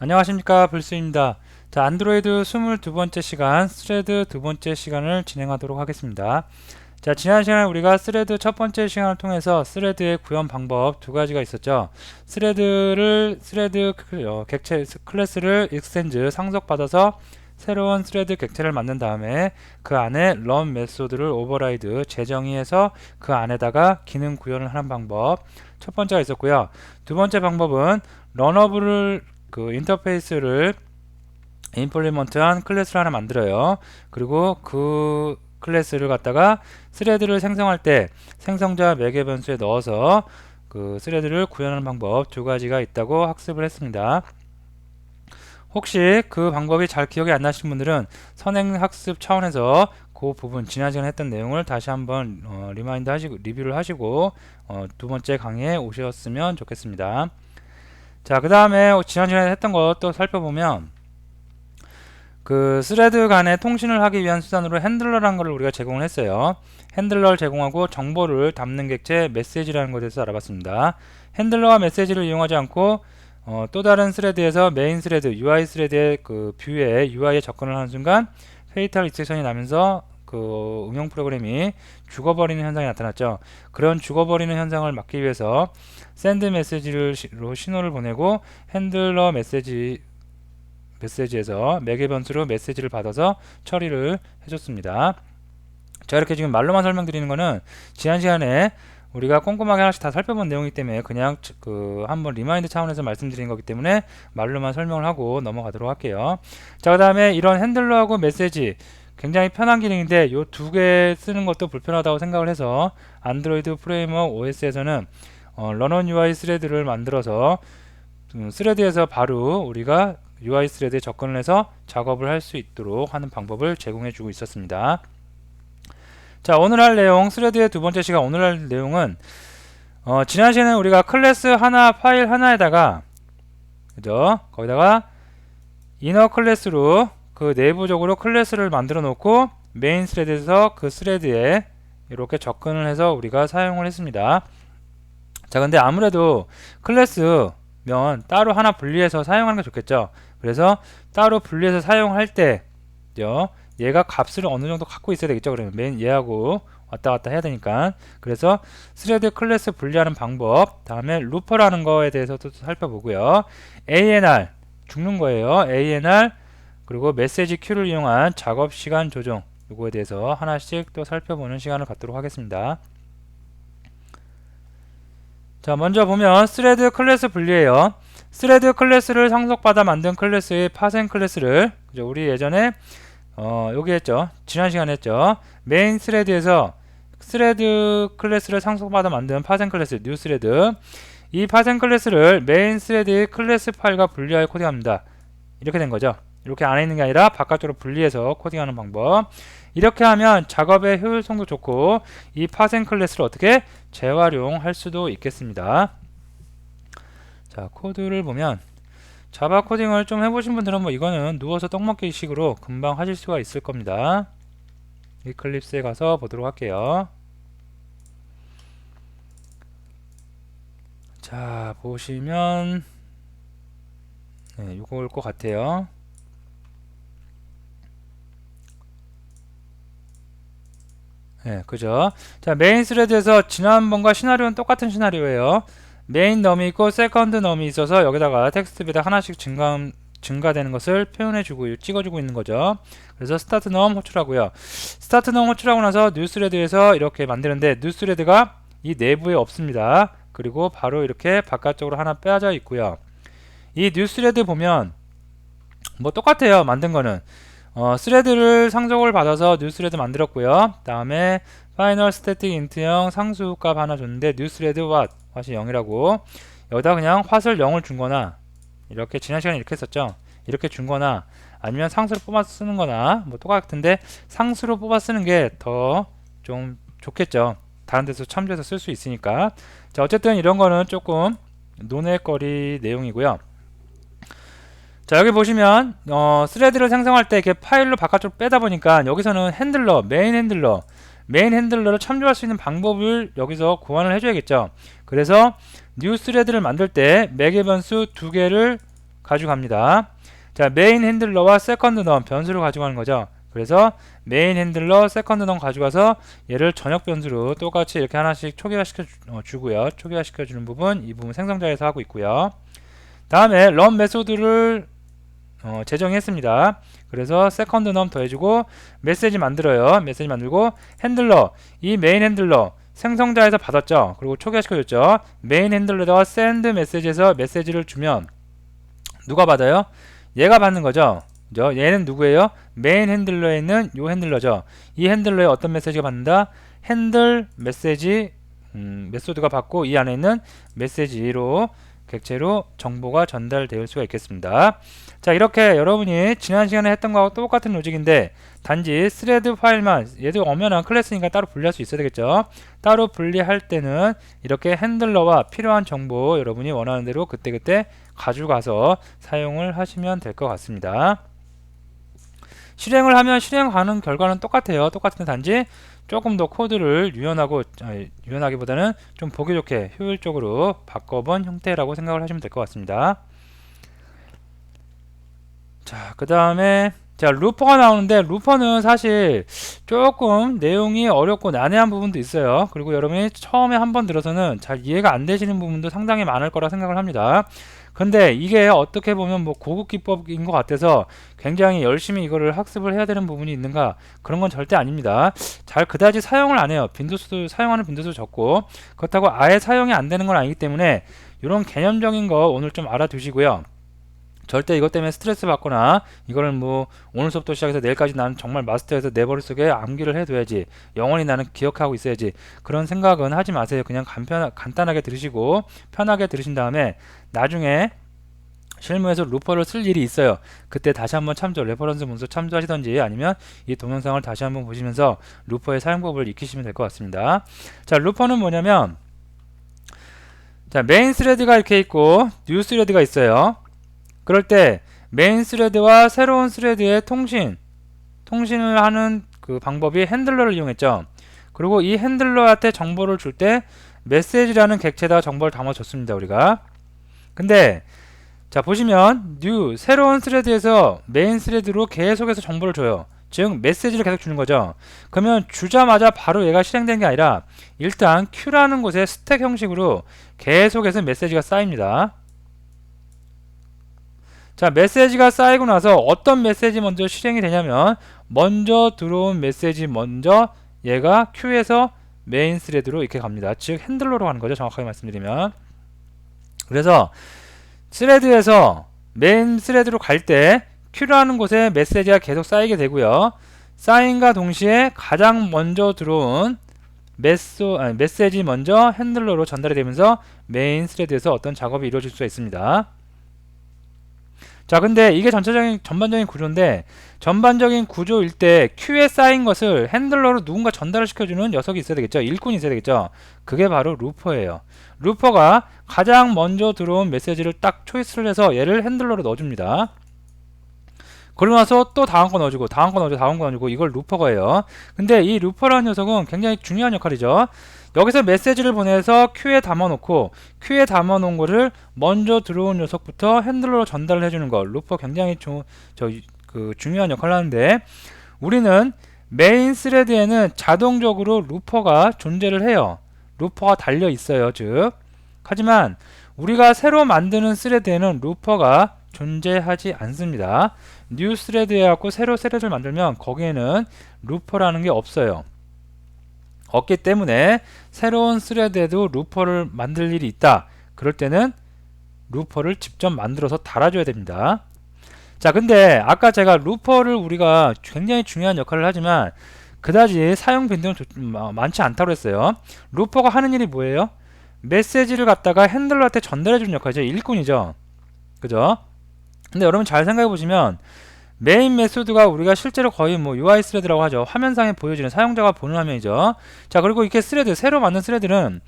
안녕하십니까 불스입니다. 자 안드로이드 22번째 시간 스레드 두 번째 시간을 진행하도록 하겠습니다. 자 지난 시간에 우리가 스레드 첫 번째 시간을 통해서 스레드의 구현 방법 두 가지가 있었죠. 스레드를 스레드 어, 객체 클래스를 익스텐즈 상속받아서 새로운 스레드 객체를 만든 다음에 그 안에 run 메소드를 오버라이드 재정의해서 그 안에다가 기능 구현을 하는 방법 첫 번째가 있었고요. 두 번째 방법은 런어블을 그 인터페이스를 임플리먼트한 클래스를 하나 만들어요. 그리고 그 클래스를 갖다가 스레드를 생성할 때 생성자 매개 변수에 넣어서 그 스레드를 구현하는 방법 두 가지가 있다고 학습을 했습니다. 혹시 그 방법이 잘 기억이 안 나신 분들은 선행 학습 차원에서 그 부분 지난 시간에 했던 내용을 다시 한번 어, 리마인드 하시고 리뷰를 하시고 어, 두 번째 강의에 오셨으면 좋겠습니다. 자, 그 다음에 지난 시간에 했던 것도 살펴보면 그 스레드 간의 통신을 하기 위한 수단으로 핸들러라는 것을 우리가 제공을 했어요. 핸들러를 제공하고 정보를 담는 객체 메시지라는 것에 대해서 알아봤습니다. 핸들러와 메시지를 이용하지 않고 어, 또 다른 스레드에서 메인 스레드, UI 스레드의 그 뷰에 UI에 접근을 하는 순간 페이탈 익셉션이 나면서 그 응용 프로그램이 죽어버리는 현상이 나타났죠. 그런 죽어버리는 현상을 막기 위해서 샌드 메시지로 신호를 보내고 핸들러 메시지 메시지에서 매개 변수로 메시지를 받아서 처리를 해줬습니다. 자 이렇게 지금 말로만 설명드리는 거는 지난 시간에 우리가 꼼꼼하게 하나씩 다 살펴본 내용이기 때문에 그냥 그 한번 리마인드 차원에서 말씀드린 거기 때문에 말로만 설명을 하고 넘어가도록 할게요. 자, 그 다음에 이런 핸들러하고 메시지 굉장히 편한 기능인데 이 두 개 쓰는 것도 불편하다고 생각을 해서 안드로이드 프레임워크 OS에서는 어, 런온 UI 스레드를 만들어서 음, 스레드에서 바로 우리가 UI 스레드에 접근을 해서 작업을 할 수 있도록 하는 방법을 제공해 주고 있었습니다. 자 오늘 할 내용 스레드의 두 번째 시간 오늘 할 내용은 어, 지난 시간에 우리가 클래스 하나 파일 하나에다가 그죠 거기다가 이너 클래스로 그 내부적으로 클래스를 만들어 놓고 메인 스레드에서 그 스레드에 이렇게 접근을 해서 우리가 사용을 했습니다. 자 근데 아무래도 클래스 면 따로 하나 분리해서 사용하는 게 좋겠죠. 그래서 따로 분리해서 사용할 때 얘가 값을 어느 정도 갖고 있어야 되겠죠. 그러면 메인 얘하고 왔다 갔다 해야 되니까 그래서 스레드 클래스 분리하는 방법 다음에 루퍼라는 거에 대해서도 살펴보고요. ANR 죽는 거예요. ANR 그리고 메시지 큐를 이용한 작업 시간 조정 요거에 대해서 하나씩 또 살펴보는 시간을 갖도록 하겠습니다. 자 먼저 보면 스레드 클래스 분리예요. 스레드 클래스를 상속받아 만든 클래스의 파생 클래스를 그죠? 우리 예전에 어, 여기 했죠. 지난 시간에 했죠. 메인 스레드에서 스레드 클래스를 상속받아 만든 파생 클래스 뉴 스레드 이 파생 클래스를 메인 스레드의 클래스 파일과 분리하여 코딩합니다. 이렇게 된 거죠. 이렇게 안에 있는 게 아니라 바깥으로 분리해서 코딩하는 방법. 이렇게 하면 작업의 효율성도 좋고 이 파생 클래스를 어떻게 재활용할 수도 있겠습니다. 자, 코드를 보면 자바 코딩을 좀 해보신 분들은 뭐 이거는 누워서 떡먹기 식으로 금방 하실 수가 있을 겁니다. 이클립스에 가서 보도록 할게요. 자, 보시면 네, 이거일 것 같아요. 네, 그죠? 자, 메인 스레드에서 지난번과 시나리오는 똑같은 시나리오예요. 메인 넘이 있고 세컨드 넘이 있어서 여기다가 텍스트 비다 하나씩 증가, 증가되는 것을 표현해주고 찍어주고 있는 거죠. 그래서 스타트 넘 호출하고요. 스타트 넘 호출하고 나서 뉴스레드에서 이렇게 만드는데 뉴스레드가 이 내부에 없습니다. 그리고 바로 이렇게 바깥쪽으로 하나 빼져 있고요. 이 뉴스레드 보면 뭐 똑같아요. 만든 거는 어, 스레드를 상속을 받아서 뉴 스레드 만들었고요. 다음에 파이널 스태틱 인트형 상수값 하나 줬는데 뉴 스레드 what what이 0이라고 여기다 그냥 화을 0을 준 거나 이렇게 지난 시간에 이렇게 했었죠. 이렇게 준 거나 아니면 상수로 뽑아 쓰는 거나 뭐 똑같은데 상수로 뽑아 쓰는 게 더 좀 좋겠죠. 다른 데서 참조해서 쓸 수 있으니까. 자, 어쨌든 이런 거는 조금 논의거리 내용이고요. 자 여기 보시면 어, 스레드를 생성할 때 이렇게 파일로 바깥으로 빼다 보니까 여기서는 핸들러 메인 핸들러 메인 핸들러를 참조할 수 있는 방법을 여기서 고안을 해줘야겠죠 그래서 뉴 스레드를 만들 때 매개 변수 두 개를 가져갑니다. 자, 메인 핸들러와 세컨드 넘 변수를 가져가는 거죠. 그래서 메인 핸들러, 세컨드 넘 가져가서 얘를 전역 변수로 똑같이 이렇게 하나씩 초기화 시켜 주, 어, 주고요. 초기화 시켜 주는 부분 이 부분 생성자에서 하고 있고요. 다음에 런 메소드를 어, 제정했습니다. 그래서 세컨드 넘 더해주고 메시지 만들어요. 메시지 만들고 핸들러 이 메인 핸들러 생성자에서 받았죠. 그리고 초기화시켜줬죠. 메인 핸들러다가 send 메시지에서 메시지를 주면 누가 받아요? 얘가 받는 거죠. 그죠? 얘는 누구예요? 메인 핸들러에 있는 요 핸들러죠. 이 핸들러에 어떤 메시지가 받는다? 핸들 메시지 음, 메소드가 받고 이 안에 있는 메시지로 객체로 정보가 전달될 수가 있겠습니다. 자 이렇게 여러분이 지난 시간에 했던 거하고 똑같은 로직인데 단지 스레드 파일만 얘도 엄연한 클래스니까 따로 분리할 수 있어야 되겠죠. 따로 분리할 때는 이렇게 핸들러와 필요한 정보 여러분이 원하는 대로 그때그때 가져가서 사용을 하시면 될 것 같습니다. 실행을 하면 실행하는 결과는 똑같아요. 똑같은데 단지 조금 더 코드를 유연하고 아니, 유연하기보다는 좀 보기 좋게 효율적으로 바꿔본 형태라고 생각을 하시면 될 것 같습니다. 자, 그 다음에 자 루퍼가 나오는데 루퍼는 사실 조금 내용이 어렵고 난해한 부분도 있어요. 그리고 여러분이 처음에 한 번 들어서는 잘 이해가 안 되시는 부분도 상당히 많을 거라 생각을 합니다. 근데 이게 어떻게 보면 뭐 고급 기법인 것 같아서 굉장히 열심히 이거를 학습을 해야 되는 부분이 있는가 그런 건 절대 아닙니다. 잘 그다지 사용을 안 해요. 빈도수도 사용하는 빈도수 적고 그렇다고 아예 사용이 안 되는 건 아니기 때문에 이런 개념적인 거 오늘 좀 알아두시고요. 절대 이것 때문에 스트레스 받거나 이거를 뭐 오늘 수업부터 시작해서 내일까지 나는 정말 마스터해서 내 머릿속에 암기를 해둬야지 영원히 나는 기억하고 있어야지 그런 생각은 하지 마세요 그냥 간편, 간단하게 들으시고 편하게 들으신 다음에 나중에 실무에서 루퍼를 쓸 일이 있어요. 그때 다시 한번 참조, 레퍼런스 문서 참조하시던지 아니면 이 동영상을 다시 한번 보시면서 루퍼의 사용법을 익히시면 될 것 같습니다. 자, 루퍼는 뭐냐면 자, 메인 스레드가 이렇게 있고 뉴 스레드가 있어요. 그럴 때 메인 스레드와 새로운 스레드의 통신, 통신을 하는 그 방법이 핸들러를 이용했죠. 그리고 이 핸들러한테 정보를 줄 때 메시지라는 객체에다 정보를 담아줬습니다. 우리가. 근데 자 보시면 new 새로운 스레드에서 메인 스레드로 계속해서 정보를 줘요. 즉 메시지를 계속 주는 거죠. 그러면 주자마자 바로 얘가 실행된 게 아니라 일단 queue라는 곳에 스택 형식으로 계속해서 메시지가 쌓입니다. 자 메시지가 쌓이고 나서 어떤 메시지 먼저 실행이 되냐면 먼저 들어온 메시지 먼저 얘가 큐에서 메인 스레드로 이렇게 갑니다. 즉 핸들러로 가는 거죠. 정확하게 말씀드리면 그래서 스레드에서 메인 스레드로 갈 때 큐라는 곳에 메시지가 계속 쌓이게 되고요. 쌓인과 동시에 가장 먼저 들어온 메소, 아니, 메시지 먼저 핸들러로 전달이 되면서 메인 스레드에서 어떤 작업이 이루어질 수가 있습니다. 자 근데 이게 전체적인 전반적인 구조인데 전반적인 구조일 때 큐에 쌓인 것을 핸들러로 누군가 전달을 시켜주는 녀석이 있어야 되겠죠? 일꾼이 있어야 되겠죠? 그게 바로 루퍼예요. 루퍼가 가장 먼저 들어온 메시지를 딱 초이스를 해서 얘를 핸들러로 넣어줍니다. 그러고 나서 또 다음 거 넣어주고 다음 거 넣어주고 다음 거 넣어주고 이걸 루퍼가 해요. 근데 이 루퍼라는 녀석은 굉장히 중요한 역할이죠 여기서 메시지를 보내서 큐에 담아놓고 큐에 담아놓은 거를 먼저 들어온 녀석부터 핸들러로 전달을 해주는 거. 루퍼 굉장히 조, 저, 그 중요한 역할을 하는데 우리는 메인 스레드에는 자동적으로 루퍼가 존재를 해요. 루퍼가 달려 있어요 즉. 하지만 우리가 새로 만드는 스레드에는 루퍼가 존재하지 않습니다. 뉴 스레드 해갖고 새로 스레드를 만들면 거기에는 루퍼라는 게 없어요 없기 때문에 새로운 스레드에도 루퍼를 만들 일이 있다. 그럴 때는 루퍼를 직접 만들어서 달아줘야 됩니다. 자, 근데 아까 제가 루퍼를 우리가 굉장히 중요한 역할을 하지만 그다지 사용 빈도는 많지 않다고 했어요. 루퍼가 하는 일이 뭐예요? 메시지를 갖다가 핸들러한테 전달해 주는 역할이죠. 일꾼이죠. 그죠? 근데 여러분 잘 생각해 보시면 메인 메소드가 우리가 실제로 거의 뭐 UI 스레드라고 하죠. 화면상에 보여지는 사용자가 보는 화면이죠. 자, 그리고 이렇게 스레드, 새로 만든 스레드는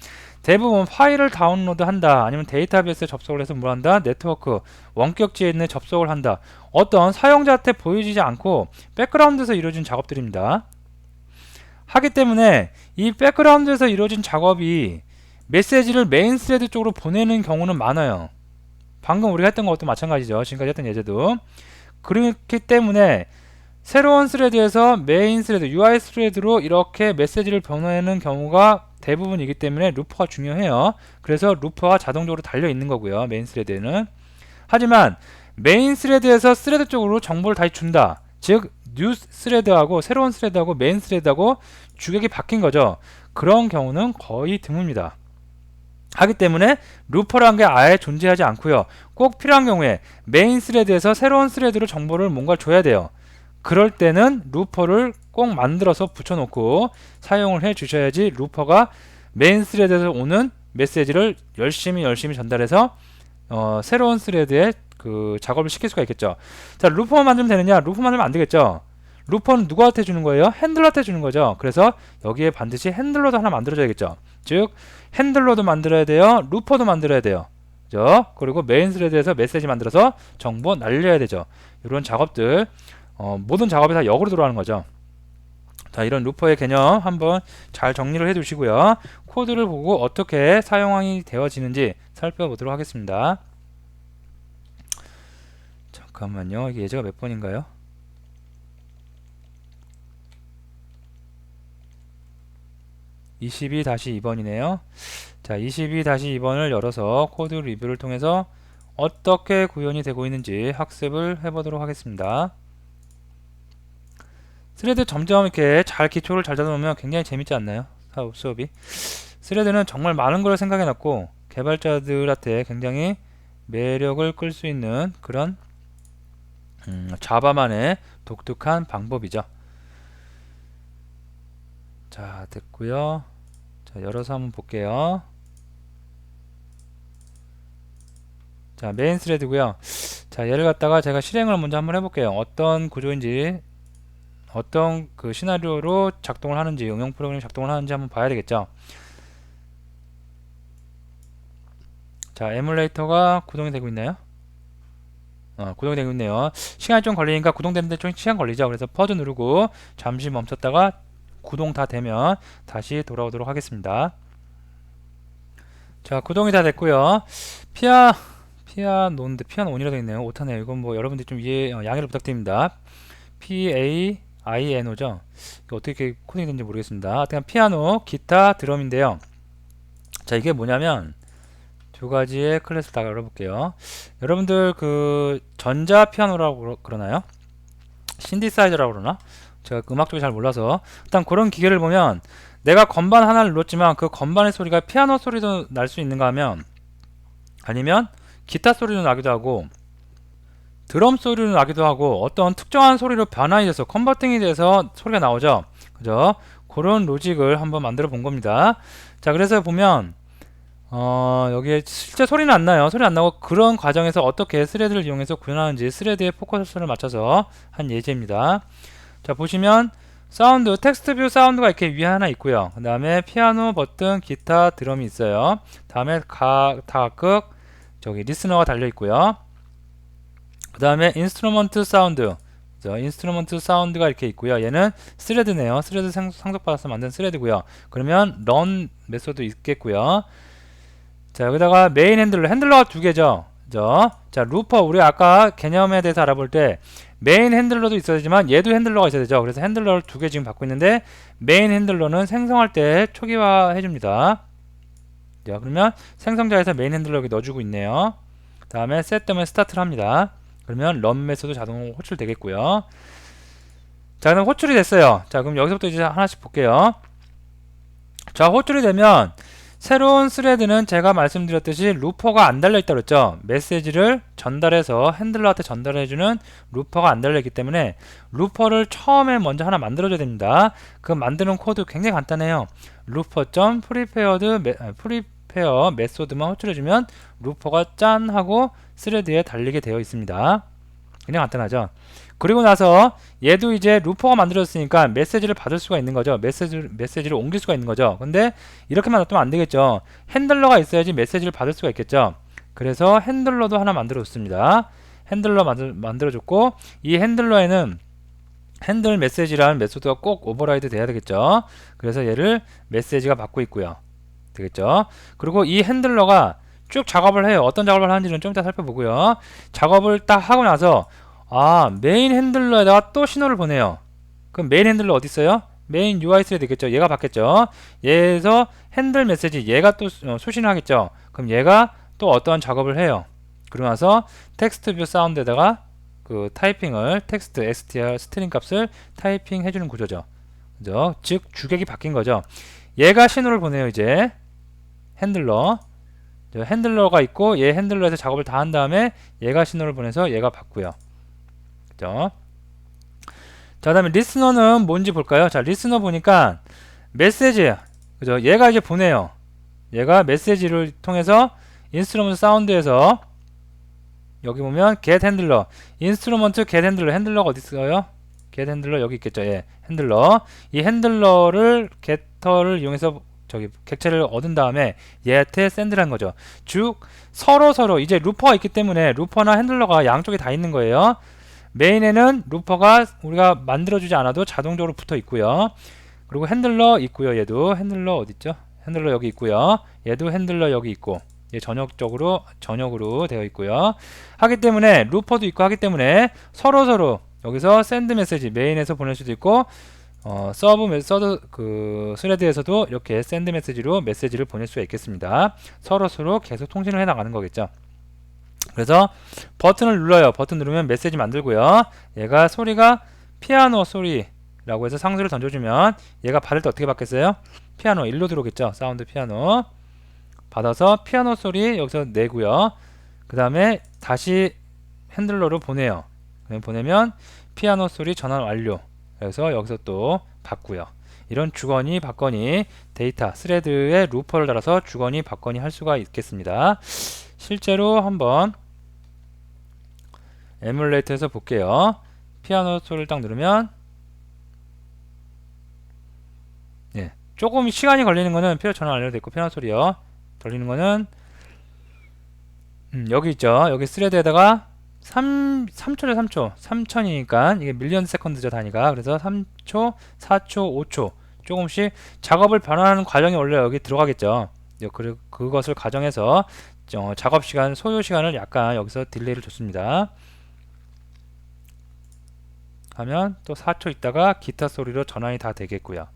대부분 파일을 다운로드 한다. 아니면 데이터베이스에 접속을 해서 뭘 한다? 네트워크, 원격지에 있는 접속을 한다. 어떤 사용자한테 보여지지 않고 백그라운드에서 이루어진 작업들입니다. 하기 때문에 이 백그라운드에서 이루어진 작업이 메시지를 메인 스레드 쪽으로 보내는 경우는 많아요. 방금 우리가 했던 것도 마찬가지죠. 지금까지 했던 예제도. 그렇기 때문에 새로운 스레드에서 메인 스레드, UI 스레드로 이렇게 메시지를 변화하는 경우가 대부분이기 때문에 루퍼가 중요해요. 그래서 루퍼가 자동적으로 달려 있는 거고요. 메인 스레드에는. 하지만 메인 스레드에서 스레드 쪽으로 정보를 다시 준다. 즉, 뉴 스레드하고 새로운 스레드하고 메인 스레드하고 주객이 바뀐 거죠. 그런 경우는 거의 드뭅니다. 하기 때문에 루퍼라는 게 아예 존재하지 않고요. 꼭 필요한 경우에 메인 스레드에서 새로운 스레드로 정보를 뭔가 줘야 돼요. 그럴 때는 루퍼를 꼭 만들어서 붙여놓고 사용을 해 주셔야지 루퍼가 메인 스레드에서 오는 메시지를 열심히 열심히 전달해서 어, 새로운 스레드에 그 작업을 시킬 수가 있겠죠. 자, 루퍼만 만들면 되느냐? 루퍼 만들면 안 되겠죠. 루퍼는 누구한테 주는 거예요? 핸들러한테 주는 거죠. 그래서 여기에 반드시 핸들러도 하나 만들어줘야겠죠. 즉 핸들러도 만들어야 돼요. 루퍼도 만들어야 돼요. 그죠? 그리고 메인 스레드에서 메시지 만들어서 정보 날려야 되죠. 이런 작업들 어, 모든 작업이 다 역으로 들어가는 거죠. 자, 이런 루퍼의 개념 한번 잘 정리를 해 두시고요. 코드를 보고 어떻게 사용이 되어지는지 살펴보도록 하겠습니다. 잠깐만요. 이게 예제가 몇 번인가요? (22 2번이네요) 자 (22 2번을 열어서 코드 리뷰를 통해서 어떻게 구현이 되고 있는지 학습을 해보도록 하겠습니다 스레드 점점 이렇게 잘 기초를 잘 잡아놓으면 굉장히 재밌지 않나요? 수업이 스레드는 정말 많은 걸 생각해 놨고 개발자들한테 굉장히 매력을 끌 수 있는 그런 음, 자바만의 독특한 방법이죠. 자, 됐고요. 자, 열어서 한번 볼게요. 자, 메인 스레드고요. 자, 얘를 갖다가 제가 실행을 먼저 한번 해볼게요. 어떤 구조인지, 어떤 그 시나리오로 작동을 하는지, 응용 프로그램이 작동을 하는지 한번 봐야 되겠죠. 자, 에뮬레이터가 구동이 되고 있나요? 어, 구동이 되고 있네요. 시간이 좀 걸리니까 구동되는데 좀 시간 걸리죠. 그래서 퍼즈 누르고 잠시 멈췄다가 구동 다 되면 다시 돌아오도록 하겠습니다. 자, 구동이 다 됐고요. 피아 피아노인데 피아노 온이라고 있네요. 오타네요. 이건 뭐 여러분들 좀 이해 어, 양해를 부탁드립니다. P A I N O죠. 어떻게 코딩이 되는지 모르겠습니다. 하여튼 피아노, 기타, 드럼인데요. 자, 이게 뭐냐면 두 가지의 클래스를 다 열어볼게요. 여러분들 그 전자 피아노라고 그러나요? 신디사이저라고 그러나? 제가 그 음악 쪽이 잘 몰라서 일단 그런 기계를 보면 내가 건반 하나를 눌렀지만 그 건반의 소리가 피아노 소리도 날 수 있는가 하면 아니면 기타 소리도 나기도 하고 드럼 소리도 나기도 하고 어떤 특정한 소리로 변환이 돼서 컨버팅이 돼서 소리가 나오죠 그죠 그런 로직을 한번 만들어 본 겁니다 자 그래서 보면 어, 여기에 실제 소리는 안 나요. 소리 안 나고 그런 과정에서 어떻게 스레드를 이용해서 구현하는지 스레드의 포커스를 맞춰서 한 예제입니다. 자, 보시면 사운드, 텍스트 뷰 사운드가 이렇게 위에 하나 있고요. 그 다음에 피아노, 버튼, 기타, 드럼이 있어요. 다음에 각, 다각극, 저기 리스너가 달려 있고요. 그 다음에 인스트루먼트 사운드, 저 인스트루먼트 사운드가 이렇게 있고요. 얘는 스레드네요. 스레드 상속받아서 만든 스레드고요. 그러면 런 메소드 있겠고요. 자 여기다가 메인 핸들러 핸들러가 두 개죠 그죠? 자 루퍼 우리 아까 개념에 대해서 알아볼 때 메인 핸들러도 있어야 되지만 얘도 핸들러가 있어야 되죠. 그래서 핸들러를 두 개 지금 받고 있는데 메인 핸들러는 생성할 때 초기화 해줍니다. 자 그러면 생성자에서 메인 핸들러 여기 넣어주고 있네요. 다음에 셋 때문에 스타트를 합니다. 그러면 런 메소드 자동 호출 되겠고요. 자 그럼 호출이 됐어요. 자 그럼 여기서부터 이제 하나씩 볼게요. 자 호출이 되면 새로운 스레드는 제가 말씀드렸듯이 루퍼가 안 달려있다 그랬죠. 메시지를 전달해서 핸들러한테 전달해주는 루퍼가 안 달려있기 때문에 루퍼를 처음에 먼저 하나 만들어줘야 됩니다. 그 만드는 코드 굉장히 간단해요. 루퍼.프리페어드 프리페어 메소드만 호출해주면 루퍼가 짠 하고 스레드에 달리게 되어 있습니다. 그냥 간단하죠 그리고 나서 얘도 이제 루퍼가 만들어졌으니까 메시지를 받을 수가 있는 거죠. 메시지, 메시지를 옮길 수가 있는 거죠. 근데 이렇게만 놔두면 안 되겠죠. 핸들러가 있어야지 메시지를 받을 수가 있겠죠. 그래서 핸들러도 하나 만들어줬습니다. 핸들러 만들, 만들어줬고 이 핸들러에는 핸들 메시지라는 메소드가 꼭 오버라이드 돼야 되겠죠. 그래서 얘를 메시지가 받고 있고요. 되겠죠. 그리고 이 핸들러가 쭉 작업을 해요. 어떤 작업을 하는지는 좀 이따 살펴보고요. 작업을 딱 하고 나서 아 메인 핸들러에다가 또 신호를 보내요. 그럼 메인 핸들러 어디 있어요? 메인 UI 스레드 있겠죠. 얘가 받겠죠. 얘에서 핸들 메시지 얘가 또 수- 어, 수신을 하겠죠. 그럼 얘가 또 어떠한 작업을 해요. 그러고 나서 텍스트 뷰 사운드에다가 그 타이핑을 텍스트 str 스트링 값을 타이핑 해주는 구조죠. 그죠? 즉 주객이 바뀐 거죠. 얘가 신호를 보내요 이제 핸들러 저 핸들러가 있고 얘 핸들러에서 작업을 다 한 다음에 얘가 신호를 보내서 얘가 받고요. 그죠? 자, 그다음에 리스너는 뭔지 볼까요? 자, 리스너 보니까 메시지 그죠? 얘가 이제 보내요. 얘가 메시지를 통해서 인스트루먼트 사운드에서 여기 보면 get 핸들러 인스트루먼트 get 핸들러 핸들러가 어디 있어요? get 핸들러 여기 있겠죠. 예. 핸들러 이 핸들러를 get터를 이용해서 저기 객체를 얻은 다음에 얘한테 샌드라는 거죠. 즉 서로 서로 이제 루퍼가 있기 때문에 루퍼나 핸들러가 양쪽에 다 있는 거예요. 메인에는 루퍼가 우리가 만들어주지 않아도 자동적으로 붙어 있고요. 그리고 핸들러 있고요. 얘도 핸들러 어디 있죠? 핸들러 여기 있고요. 얘도 핸들러 여기 있고 얘 전역적으로 전역으로 되어 있고요. 하기 때문에 루퍼도 있고 하기 때문에 서로 서로 여기서 샌드 메시지 메인에서 보낼 수도 있고 어, 서브 메 서드 그 스레드에서도 이렇게 샌드 메시지로 메시지를 보낼 수가 있겠습니다. 서로 서로 계속 통신을 해 나가는 거겠죠. 그래서 버튼을 눌러요. 버튼 누르면 메시지 만들고요. 얘가 소리가 피아노 소리라고 해서 상수를 던져주면 얘가 받을 때 어떻게 받겠어요? 피아노 일로 들어오겠죠. 사운드 피아노 받아서 피아노 소리 여기서 내고요. 그 다음에 다시 핸들러로 보내요. 보내면 피아노 소리 전환 완료. 그래서 여기서 또 받고요. 이런 주거니 받거니 데이터 스레드에 루퍼를 달아서 주거니 받거니 할 수가 있겠습니다. 실제로 한번 에뮬레이터에서 볼게요. 피아노 소리를 딱 누르면 예, 조금 시간이 걸리는 거는 피아노 전환 완료돼 있고 피아노 소리요. 걸리는 거는 음, 여기 있죠. 여기 스레드에다가 3, 3초죠 3초 3000이니까 이게 밀리언 세컨드죠 단위가 그래서 3초 4초 5초 조금씩 작업을 변환하는 과정이 원래 여기 들어가겠죠 예, 그리고 그것을 가정해서 어, 작업 시간 소요 시간을 약간 여기서 딜레이를 줬습니다 하면 또 4초 있다가 기타 소리로 전환이 다 되겠고요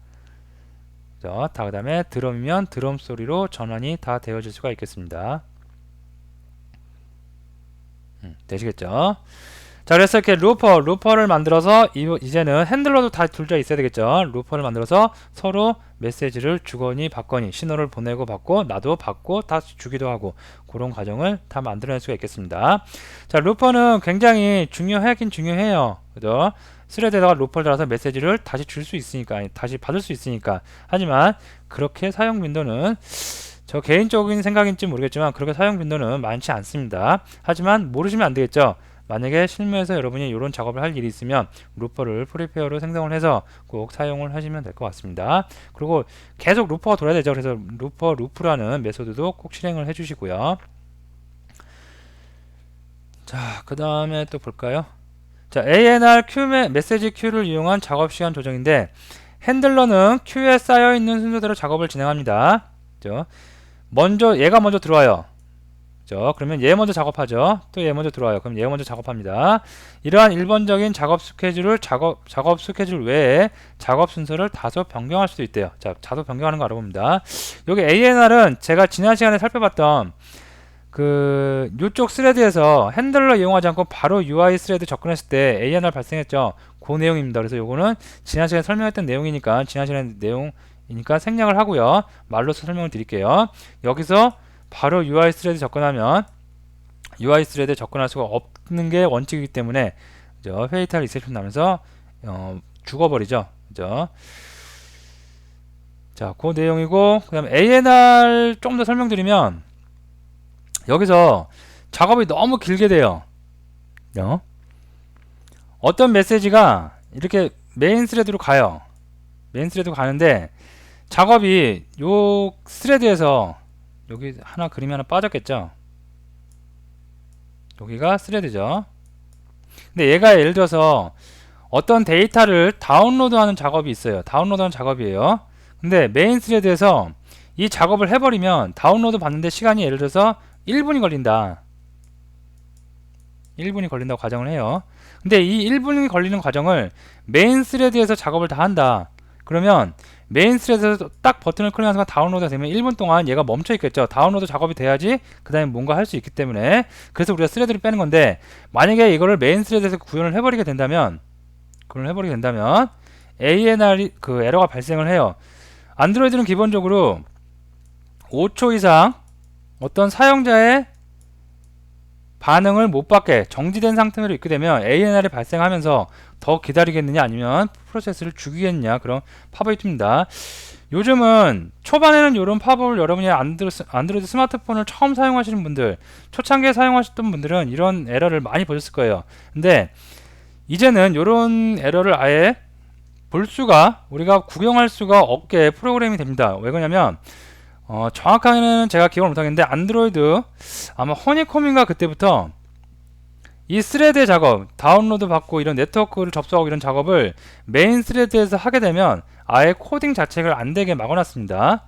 자, 다 그다음에 드럼이면 드럼 소리로 전환이 다 되어질 수가 있겠습니다 음, 되시겠죠? 자, 그래서 이렇게 루퍼, 루퍼를 만들어서 이, 이제는 핸들러도 다 둘다 있어야 되겠죠? 루퍼를 만들어서 서로 메시지를 주거니 받거니 신호를 보내고 받고 나도 받고 다시 주기도 하고 그런 과정을 다 만들어낼 수가 있겠습니다. 자, 루퍼는 굉장히 중요하긴 중요해요. 그죠? 스레드에다가 루퍼를 달아서 메시지를 다시 줄 수 있으니까, 아니, 다시 받을 수 있으니까. 하지만 그렇게 사용 빈도는 저 개인적인 생각인지 모르겠지만 그렇게 사용 빈도는 많지 않습니다. 하지만 모르시면 안 되겠죠. 만약에 실무에서 여러분이 이런 작업을 할 일이 있으면 루퍼를 프리페어로 생성을 해서 꼭 사용을 하시면 될 것 같습니다. 그리고 계속 루퍼가 돌아야 되죠. 그래서 루퍼 루프라는 메소드도 꼭 실행을 해주시고요. 자, 그 다음에 또 볼까요? 자, ANR 메, 메시지 Q를 이용한 작업 시간 조정인데 핸들러는 Q에 쌓여 있는 순서대로 작업을 진행합니다. 그죠? 먼저 얘가 먼저 들어와요. 그죠? 그러면 얘 먼저 작업하죠. 또 얘 먼저 들어와요. 그럼 얘 먼저 작업합니다. 이러한 일반적인 작업 스케줄을 작업 작업 스케줄 외에 작업 순서를 다소 변경할 수도 있대요. 자, 다소 변경하는 거 알아봅니다. 여기 ANR은 제가 지난 시간에 살펴봤던 그 이쪽 스레드에서 핸들러 이용하지 않고 바로 UI 스레드 접근했을 때 ANR 발생했죠. 그 내용입니다. 그래서 요거는 지난 시간에 설명했던 내용이니까 지난 시간에 내용 이니까 생략을 하고요. 말로서 설명을 드릴게요. 여기서 바로 UI 스레드 접근하면 UI 스레드에 접근할 수가 없는 게 원칙이기 때문에 그죠? 페이탈 리셉션 나면서 어, 죽어버리죠. 그죠? 자, 그 내용이고 그다음에 ANR 좀더 설명드리면 여기서 작업이 너무 길게 돼요. 어? 어떤 메시지가 이렇게 메인 스레드로 가요. 메인 스레드로 가는데 작업이 요 스레드에서 여기 하나 그림이 하나 빠졌겠죠? 여기가 스레드죠. 근데 얘가 예를 들어서 어떤 데이터를 다운로드하는 작업이 있어요. 다운로드하는 작업이에요. 근데 메인 스레드에서 이 작업을 해버리면 다운로드 받는데 시간이 예를 들어서 1분이 걸린다. 1분이 걸린다고 가정을 해요. 근데 이 1분이 걸리는 과정을 메인 스레드에서 작업을 다 한다. 그러면 메인 스레드에서 딱 버튼을 클릭하는 순간 다운로드가 되면 1분 동안 얘가 멈춰 있겠죠. 다운로드 작업이 돼야지 그 다음에 뭔가 할 수 있기 때문에 그래서 우리가 스레드를 빼는 건데 만약에 이거를 메인 스레드에서 구현을 해버리게 된다면 구현을 해버리게 된다면 ANR 그 에러가 발생을 해요. 안드로이드는 기본적으로 5초 이상 어떤 사용자의 반응을 못 받게 정지된 상태로 있게 되면 ANR이 발생하면서 더 기다리겠느냐 아니면 프로세스를 죽이겠느냐 그런 팝업이 뜹니다. 요즘은 초반에는 이런 팝업을 여러분이 안드로, 안드로이드 스마트폰을 처음 사용하시는 분들 초창기에 사용하셨던 분들은 이런 에러를 많이 보셨을 거예요. 근데 이제는 이런 에러를 아예 볼 수가 우리가 구경할 수가 없게 프로그램이 됩니다. 왜 그러냐면 어, 정확하게는 제가 기억을 못하겠는데 안드로이드 아마 허니콤인가 그때부터 이 스레드 작업 다운로드 받고 이런 네트워크를 접속하고 이런 작업을 메인 스레드에서 하게 되면 아예 코딩 자체를 안 되게 막아놨습니다.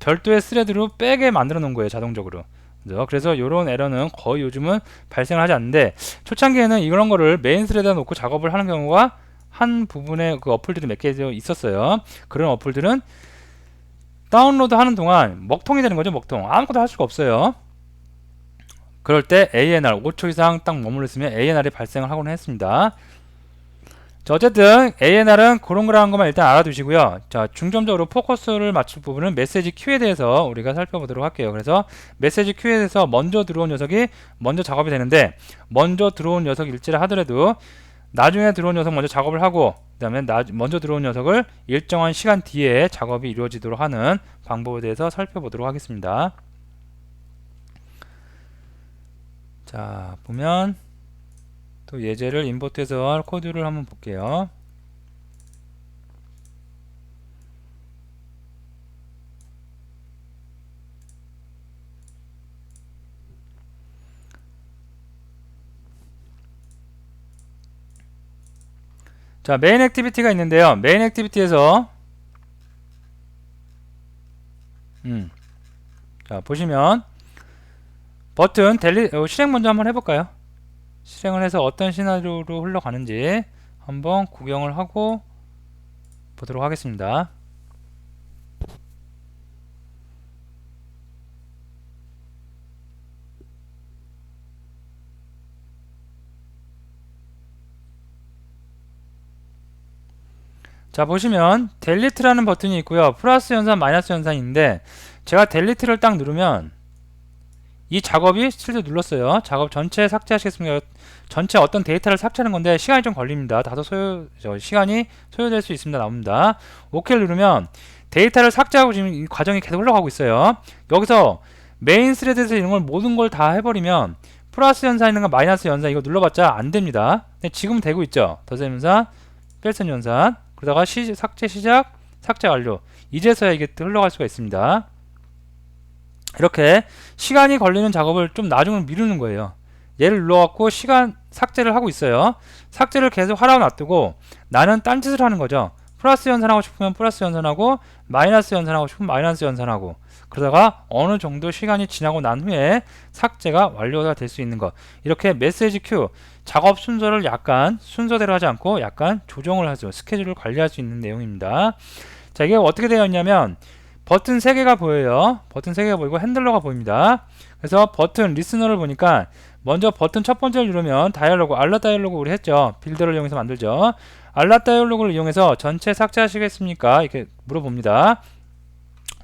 별도의 스레드로 빼게 만들어 놓은 거예요 자동적으로. 그래서 이런 에러는 거의 요즘은 발생을 하지 않는데 초창기에는 이런 거를 메인 스레드에 놓고 작업을 하는 경우가 한 부분의 그 어플들이 몇 개 있었어요. 그런 어플들은 다운로드 하는 동안 먹통이 되는 거죠, 먹통. 아무것도 할 수가 없어요. 그럴 때 ANR 5초 이상 딱 머물러 있으면 ANR이 발생을 하곤 했습니다. 자, 어쨌든 ANR은 그런 거라는 것만 일단 알아두시고요. 자, 중점적으로 포커스를 맞출 부분은 메시지 큐에 대해서 우리가 살펴보도록 할게요. 그래서 메시지 큐에 대해서 먼저 들어온 녀석이 먼저 작업이 되는데 먼저 들어온 녀석일지라 하더라도 나중에 들어온 녀석 먼저 작업을 하고 그 다음에 먼저 들어온 녀석을 일정한 시간 뒤에 작업이 이루어지도록 하는 방법에 대해서 살펴보도록 하겠습니다. 자 보면 또 예제를 임포트해서 코드를 한번 볼게요. 자, 메인 액티비티가 있는데요. 메인 액티비티에서 음. 자, 보시면 버튼 델리 어, 실행 먼저 한번 해 볼까요? 실행을 해서 어떤 시나리오로 흘러가는지 한번 구경을 하고 보도록 하겠습니다. 자 보시면 델리트라는 버튼이 있고요. 플러스 연산 마이너스 연산인데 제가 델리트를 딱 누르면 이 작업이 실제 눌렀어요. 작업 전체 삭제하시겠습니까 전체 어떤 데이터를 삭제하는 건데 시간이 좀 걸립니다. 다소 소요 시간이 소요될 수 있습니다. 나옵니다. 오케이를 누르면 데이터를 삭제하고 지금 이 과정이 계속 흘러가고 있어요. 여기서 메인 스레드에서 이런 걸 모든 걸 다 해버리면 플러스 연산 있는 거 마이너스 연산 이거 눌러봤자 안 됩니다. 지금 되고 있죠? 더셈 연산 뺄셈 연산 그러다가 시, 삭제 시작, 삭제 완료. 이제서야 이게 흘러갈 수가 있습니다. 이렇게 시간이 걸리는 작업을 좀 나중을 미루는 거예요. 얘를 눌러갖고 시간 삭제를 하고 있어요. 삭제를 계속 하라고 놔두고 나는 딴짓을 하는 거죠. 플러스 연산하고 싶으면 플러스 연산하고 마이너스 연산하고 싶으면 마이너스 연산하고 그러다가 어느 정도 시간이 지나고 난 후에 삭제가 완료가 될 수 있는 것 이렇게 메시지 큐 작업 순서를 약간 순서대로 하지 않고 약간 조정을 하죠. 스케줄을 관리할 수 있는 내용입니다. 자 이게 어떻게 되어 있냐면 버튼 3개가 보여요. 버튼 3개가 보이고 핸들러가 보입니다. 그래서 버튼 리스너를 보니까 먼저 버튼 첫 번째를 누르면 다이얼로그 알라 다이얼로그 우리 했죠. 빌더를 이용해서 만들죠. 알라 다이얼로그를 이용해서 전체 삭제하시겠습니까? 이렇게 물어봅니다.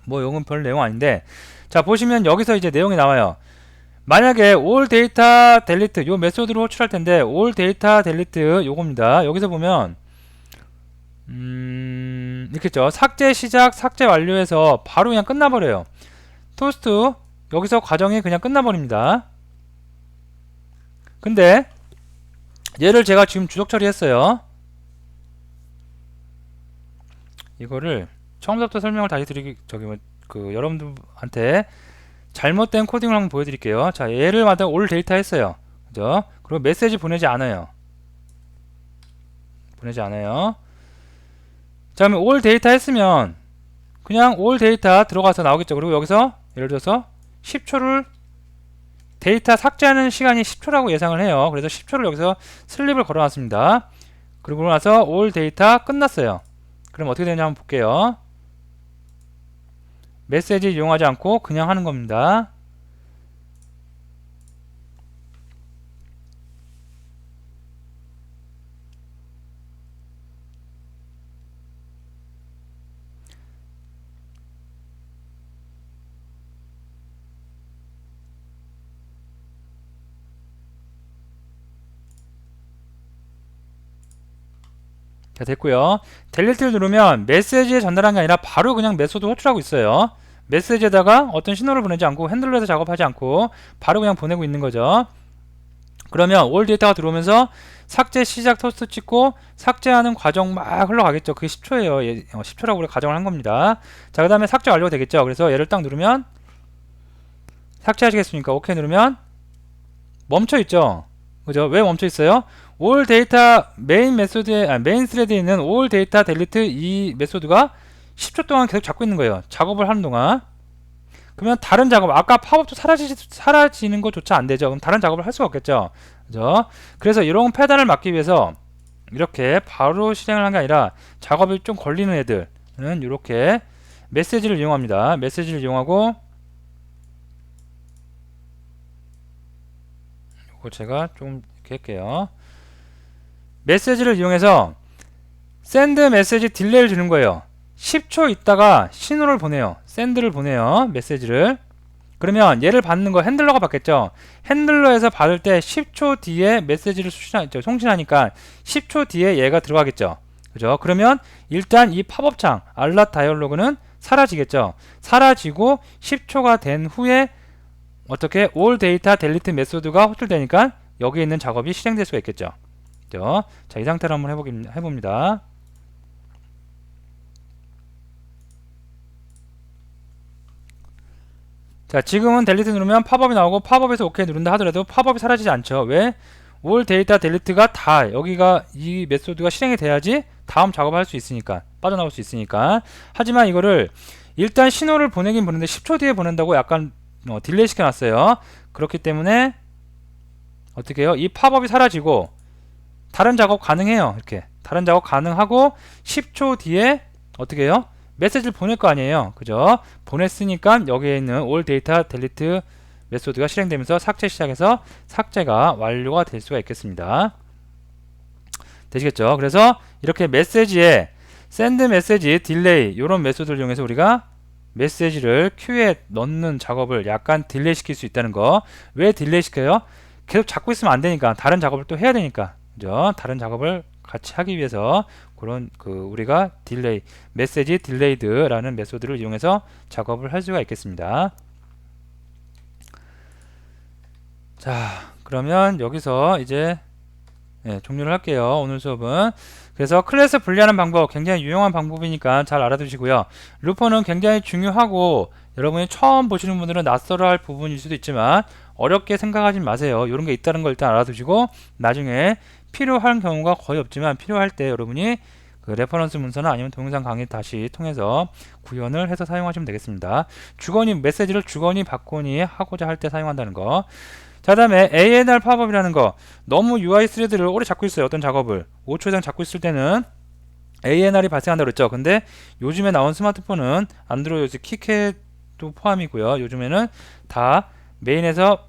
뭐 이건 별 내용 아닌데. 자 보시면 여기서 이제 내용이 나와요 만약에 all data delete 요 메소드로 호출할 텐데 all data delete 요겁니다. 여기서 보면 음 이렇겠죠? 삭제 시작 삭제 완료해서 바로 그냥 끝나버려요. 토스트 여기서 과정이 그냥 끝나버립니다. 근데 얘를 제가 지금 주석 처리했어요. 이거를 처음부터 설명을 다시 드리기 저기 뭐 그 여러분들한테 잘못된 코딩을 한번 보여드릴게요. 자 얘를 만든 올 데이터 했어요. 그죠? 그리고 메시지 보내지 않아요. 보내지 않아요. 자 그러면 올 데이터 했으면 그냥 올 데이터 들어가서 나오겠죠. 그리고 여기서 예를 들어서 10초를 데이터 삭제하는 시간이 10초라고 예상을 해요. 그래서 10초를 여기서 슬립을 걸어놨습니다. 그리고 나서 올 데이터 끝났어요. 그럼 어떻게 되냐 한번 볼게요. 메시지 이용하지 않고 그냥 하는 겁니다. 자 됐고요. 델리트를 누르면 메시지에 전달한 게 아니라 바로 그냥 메소드 호출하고 있어요. 메시지에다가 어떤 신호를 보내지 않고 핸들러에서 작업하지 않고 바로 그냥 보내고 있는 거죠. 그러면 올 데이터가 들어오면서 삭제 시작 토스트 찍고 삭제하는 과정 막 흘러가겠죠. 그게 10초예요. 예, 10초라고 우리 가정을 한 겁니다. 자 그 다음에 삭제 완료가 되겠죠. 그래서 얘를 딱 누르면 삭제하시겠습니까? 오케이 누르면 멈춰 있죠 그죠 왜 멈춰 있어요 올 데이터 메인 메소드에 아, 메인 스레드에 있는 올 데이터 델리트 이 메소드가 10초 동안 계속 잡고 있는 거예요. 작업을 하는 동안. 그러면 다른 작업 아까 팝업도 사라지, 사라지는 것조차 안 되죠. 그럼 다른 작업을 할 수가 없겠죠. 그죠? 그래서 이런 패단을 막기 위해서 이렇게 바로 실행을 한 게 아니라 작업이 좀 걸리는 애들은 이렇게 메시지를 이용합니다. 메시지를 이용하고 이거 제가 좀 이렇게 할게요. 메시지를 이용해서 샌드 메시지 딜레이를 주는 거예요. 10초 있다가 신호를 보내요. 샌드를 보내요. 메시지를. 그러면 얘를 받는 거 핸들러가 받겠죠. 핸들러에서 받을 때 10초 뒤에 메시지를 수신하, 송신하니까 10초 뒤에 얘가 들어가겠죠. 그죠? 그러면 일단 이 팝업 창 알랏 다이얼로그는 사라지겠죠. 사라지고 10초가 된 후에 어떻게 올 데이터 델리트 메소드가 호출되니까 여기 있는 작업이 실행될 수가 있겠죠. 그죠? 자, 이 상태로 한번 해보기, 해봅니다. 자, 지금은 델리트 누르면 팝업이 나오고 팝업에서 오케이 누른다 하더라도 팝업이 사라지지 않죠. 왜? 올 데이터 델리트가 다 여기가 이 메소드가 실행이 돼야지 다음 작업을 할 수 있으니까 빠져나올 수 있으니까 하지만 이거를 일단 신호를 보내긴 보는데 10초 뒤에 보낸다고 약간 어, 딜레이 시켜놨어요. 그렇기 때문에 어떻게 해요? 이 팝업이 사라지고 다른 작업 가능해요. 이렇게 다른 작업 가능하고 10초 뒤에 어떻게 해요? 메시지를 보낼 거 아니에요. 그죠? 보냈으니까 여기에 있는 올 데이터 델리트 메소드가 실행되면서 삭제 시작해서 삭제가 완료가 될 수가 있겠습니다. 되시겠죠? 그래서 이렇게 메시지에 메시지 딜레이 이런 메소드를 이용해서 우리가 메시지를 큐에 넣는 작업을 약간 딜레이 시킬 수 있다는 거. 왜 딜레이 시켜요? 계속 잡고 있으면 안 되니까 다른 작업을 또 해야 되니까 그죠? 다른 작업을 같이 하기 위해서 그런 그 우리가 딜레이 메시지 딜레이드라는 메소드를 이용해서 작업을 할 수가 있겠습니다. 자, 그러면 여기서 이제 네, 종료를 할게요. 오늘 수업은 그래서 클래스 분리하는 방법 굉장히 유용한 방법이니까 잘 알아두시고요. 루퍼는 굉장히 중요하고 여러분이 처음 보시는 분들은 낯설어 할 부분일 수도 있지만 어렵게 생각하지 마세요. 이런 게 있다는 걸 일단 알아두시고 나중에 필요한 경우가 거의 없지만 필요할 때 여러분이 그 레퍼런스 문서나 아니면 동영상 강의 다시 통해서 구현을 해서 사용하시면 되겠습니다. 주거니 메시지를 주거니 받거니 하고자 할 때 사용한다는 거. 자 다음에 ANR 팝업이라는 거 너무 UI 스레드를 오래 잡고 있어요. 어떤 작업을 5초 이상 잡고 있을 때는 ANR이 발생한다고 그랬죠. 근데 요즘에 나온 스마트폰은 안드로이드 키캣도 포함이고요. 요즘에는 다 메인에서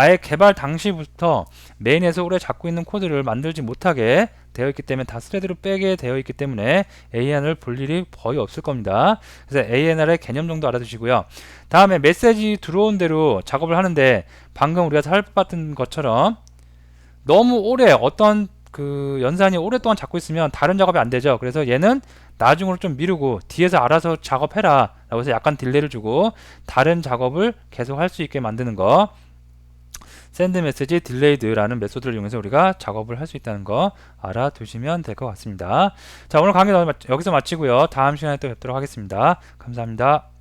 아예 개발 당시부터 메인에서 오래 잡고 있는 코드를 만들지 못하게 되어 있기 때문에 다 스레드로 빼게 되어 있기 때문에 ANR을 볼 일이 거의 없을 겁니다. 그래서 ANR의 개념 정도 알아두시고요. 다음에 메시지 들어온 대로 작업을 하는데 방금 우리가 살펴봤던 것처럼 너무 오래 어떤 그 연산이 오랫동안 잡고 있으면 다른 작업이 안 되죠. 그래서 얘는 나중으로 좀 미루고 뒤에서 알아서 작업해라 라고 해서 약간 딜레이를 주고 다른 작업을 계속 할 수 있게 만드는 거 send message delayed라는 메소드를 이용해서 우리가 작업을 할 수 있다는 거 알아두시면 될 것 같습니다. 자 오늘 강의 여기서 마치고요. 다음 시간에 또 뵙도록 하겠습니다. 감사합니다.